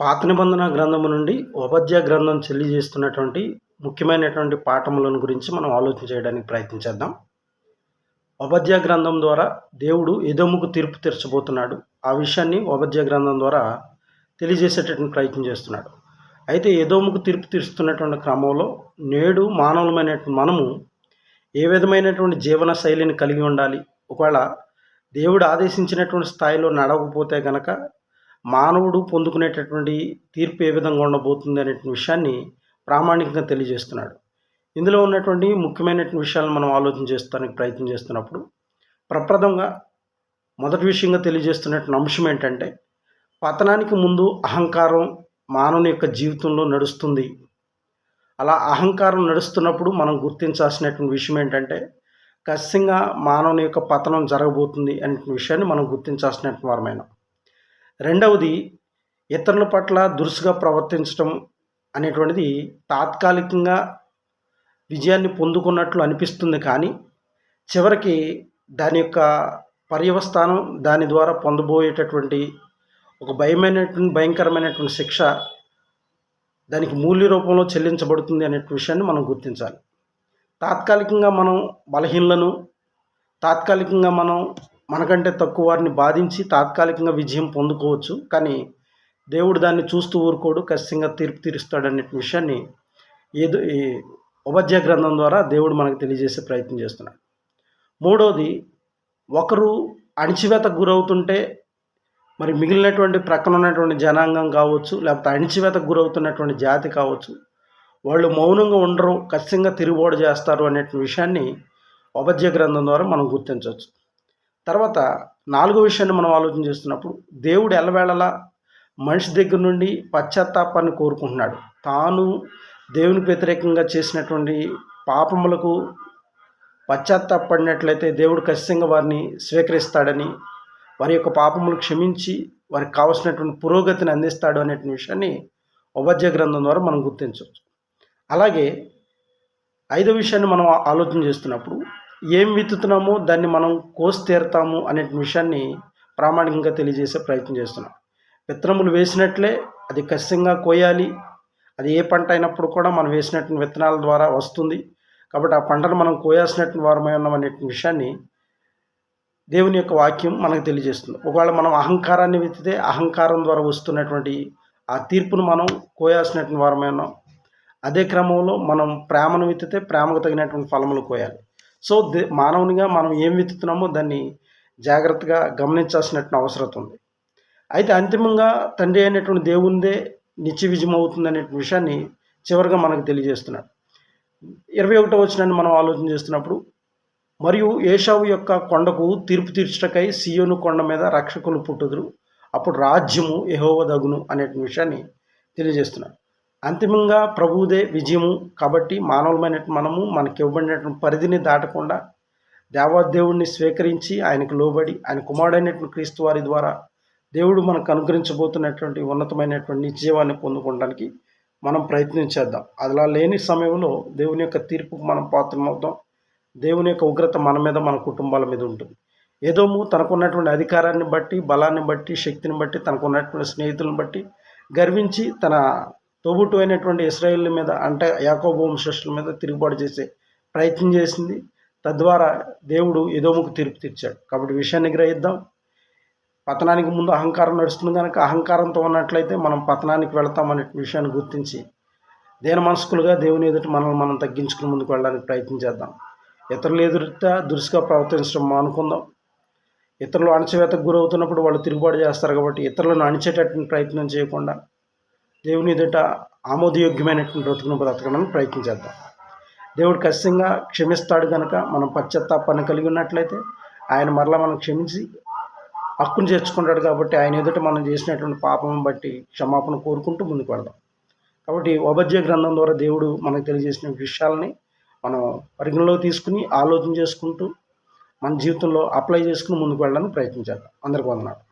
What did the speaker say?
పాత నిబంధన గ్రంథము నుండి ఉపధ్యాయ గ్రంథం తెలియజేస్తున్నటువంటి ముఖ్యమైనటువంటి పాఠములను గురించి మనం ఆలోచన చేయడానికి ప్రయత్నించేద్దాం. ఉపధ్యాయ గ్రంథం ద్వారా దేవుడు ఎదోముకు తీర్పు తెరచబోతున్నాడు. ఆ విషయాన్ని ఉపధ్యాయ గ్రంథం ద్వారా తెలియజేసేటటువంటి ప్రయత్నం చేస్తున్నాడు. అయితే ఎదోముకు తీర్పు తీరుస్తున్నటువంటి క్రమంలో నేడు మానవులమైనటువంటి మనము ఏ విధమైనటువంటి జీవన శైలిని కలిగి ఉండాలి? ఒకవేళ దేవుడు ఆదేశించినటువంటి స్థాయిలో నడవకపోతే కనుక మానవుడు పొందుకునేటటువంటి తీర్పు ఏ విధంగా ఉండబోతుంది అనే విషయాన్ని ప్రామాణికంగా తెలియజేస్తున్నాడు. ఇందులో ఉన్నటువంటి ముఖ్యమైనటువంటి విషయాలను మనం ఆలోచన చేస్తానికి ప్రయత్నం చేస్తున్నప్పుడు ప్రప్రథంగా మొదటి విషయంగా తెలియజేస్తున్నటువంటి అంశం ఏంటంటే పతనానికి ముందు అహంకారం మానవుని యొక్క జీవితంలో నడుస్తుంది. అలా అహంకారం నడుస్తున్నప్పుడు మనం గుర్తించాల్సినటువంటి విషయం ఏంటంటే ఖచ్చితంగా మానవుని యొక్క పతనం జరగబోతుంది అనే విషయాన్ని మనం గుర్తించాల్సినటువంటి వారమైన. రెండవది ఇతరుల పట్ల దురుసుగా ప్రవర్తించడం అనేటువంటిది తాత్కాలికంగా విజయాన్ని పొందుకున్నట్లు అనిపిస్తుంది కానీ చివరికి దాని యొక్క పర్యవస్థానం దాని ద్వారా పొందబోయేటటువంటి ఒక భయమైనటువంటి భయంకరమైనటువంటి శిక్ష దానికి మూల్య రూపంలో చెల్లించబడుతుంది అనే విషయాన్ని మనం గుర్తించాలి. తాత్కాలికంగా మనం బలహీనలను తాత్కాలికంగా మనం మనకంటే తక్కువ వారిని బాధించి తాత్కాలికంగా విజయం పొందుకోవచ్చు. కానీ దేవుడు దాన్ని చూస్తూ ఊరుకోడు ఖచ్చితంగా తీర్పు తీరుస్తాడనే విషయాన్ని ఏదో ఈ ఉపధ్యాయ గ్రంథం ద్వారా దేవుడు మనకు తెలియజేసే ప్రయత్నం చేస్తున్నాడు. మూడవది ఒకరు అణిచివేతకు గురవుతుంటే మరి మిగిలినటువంటి ప్రక్కన ఉన్నటువంటి జనాంగం కావచ్చు లేకపోతే అణిచివేతకు గురవుతున్నటువంటి జాతి కావచ్చు వాళ్ళు మౌనంగా ఉండరు ఖచ్చితంగా తిరుగుబాటు చేస్తారు అనే విషయాన్ని ఉపధ్య గ్రంథం ద్వారా మనం గుర్తించవచ్చు. తర్వాత నాలుగో విషయాన్ని మనం ఆలోచన చేస్తున్నప్పుడు దేవుడు ఎల్లవేళలా మనిషి దగ్గర నుండి పశ్చాత్తాపాన్ని కోరుకుంటున్నాడు. తాను దేవునికి వ్యతిరేకంగా చేసినటువంటి పాపములకు పశ్చాత్తాపడినట్లయితే దేవుడు ఖచ్చితంగా వారిని స్వీకరిస్తాడని వారి యొక్క పాపములు క్షమించి వారికి కావలసినటువంటి పురోగతిని అందిస్తాడు అనేటువంటి విషయాన్ని ఉపధ్య గ్రంథం ద్వారా మనం గుర్తించవచ్చు. అలాగే ఐదో విషయాన్ని మనం ఆలోచన చేస్తున్నప్పుడు ఏం విత్తుతున్నామో దాన్ని మనం కోసి తీరుతాము అనే విషయాన్ని ప్రామాణికంగా తెలియజేసే ప్రయత్నం చేస్తున్నాం. విత్తనములు వేసినట్లే అది ఖచ్చితంగా కోయాలి. అది ఏ పంట అయినప్పుడు కూడా మనం వేసినట్టు విత్తనాల ద్వారా వస్తుంది. కాబట్టి ఆ పంటను మనం కోయాల్సినట్టు వారమై ఉన్నాం అనే విషయాన్ని దేవుని యొక్క వాక్యం మనకు తెలియజేస్తుంది. ఒకవేళ మనం అహంకారాన్ని విత్తితే అహంకారం ద్వారా వస్తున్నటువంటి ఆ తీర్పును మనం కోయాల్సినటువంటి వారమే ఉన్నాం. అదే క్రమంలో మనం ప్రేమను విత్తితే ప్రేమకు తగినటువంటి ఫలములు కోయాలి. సో దే మానవునిగా మనం ఏం విత్తుతున్నామో దాన్ని జాగ్రత్తగా గమనించాల్సినటువంటి అవసరం ఉంది. అయితే అంతిమంగా తండ్రి అయినటువంటి దేవుందే నిత్య విజయం అవుతుంది విషయాన్ని చివరిగా మనకు తెలియజేస్తున్నాడు. ఇరవై ఒకటో వచ్చినాన్ని మనం ఆలోచన చేస్తున్నప్పుడు మరియు ఏషావు యొక్క కొండకు తీర్పు తీర్చటకై సియోను కొండ మీద రక్షకులు పుట్టుదురు. అప్పుడు రాజ్యము యహోవదగును అనే విషయాన్ని తెలియజేస్తున్నాడు. అంతిమంగా ప్రభువుదే విజయము కాబట్టి మానవులమైన మనము మనకి ఇవ్వబడినటువంటి పరిధిని దాటకుండా దేవాదేవుడిని స్వీకరించి ఆయనకు లోబడి ఆయన కుమారుడైనటువంటి క్రీస్తు వారి ద్వారా దేవుడు మనకు అనుగ్రహించబోతున్నటువంటి ఉన్నతమైనటువంటి నిజీవాన్ని పొందుకోవడానికి మనం ప్రయత్నించేద్దాం అలా లేని సమయంలో దేవుని యొక్క తీర్పుకు మనం పాత్రమవుతాం. దేవుని యొక్క ఉగ్రత మన మీద మన కుటుంబాల మీద ఉంటుంది. ఏదోము తనకున్నటువంటి అధికారాన్ని బట్టి బలాన్ని బట్టి శక్తిని బట్టి తనకున్నటువంటి స్నేహితులను బట్టి గర్వించి తన తోబుట్టు అయినటువంటి ఇస్రాయిల్ మీద అంటే యాకోబు సృష్టిల మీద తిరుగుబాటు చేసే ప్రయత్నం చేసింది. తద్వారా దేవుడు ఏదోముకు తీర్పు తీర్చాడు. కాబట్టి విషయాన్ని గ్రహిద్దాం. పతనానికి ముందు అహంకారం నడుస్తుంది కనుక అహంకారంతో ఉన్నట్లయితే మనం పతనానికి వెళతామనే విషయాన్ని గుర్తించి దేని మనస్కులుగా దేవుని ఎదుటి మనల్ని మనం తగ్గించుకుని ముందుకు వెళ్ళడానికి ప్రయత్నం చేద్దాం. ఇతరులు ఎదురుతా దురుసుగా ప్రవర్తించడం మానుకుందాం. ఇతరులు అణచివేతకు గురవుతున్నప్పుడు వాళ్ళు తిరుగుబాటు చేస్తారు కాబట్టి ఇతరులను అణిచేటటువంటి ప్రయత్నం చేయకుండా దేవుని ఎదుట ఆమోదయోగ్యమైనటువంటి బ్రతుకును బ్రతకడానికి ప్రయత్నం చేద్దాం. దేవుడు ఖచ్చితంగా క్షమిస్తాడు కనుక మనం పశ్చాత్తాపాన్ని కలిగి ఉన్నట్లయితే ఆయన మరలా మనం క్షమించి హక్కును చేర్చుకుంటాడు కాబట్టి ఆయన ఎదుట మనం చేసినటువంటి పాపం బట్టి క్షమాపణ కోరుకుంటూ ముందుకు వెళ్దాం. కాబట్టి ఉపధ్య గ్రంథం ద్వారా దేవుడు మనకు తెలియజేసిన విషయాలని మనం పరిగణలో తీసుకుని ఆలోచన చేసుకుంటూ మన జీవితంలో అప్లై చేసుకుని ముందుకు వెళ్ళడానికి ప్రయత్నం చేద్దాం. అందరికీ వందనాలు.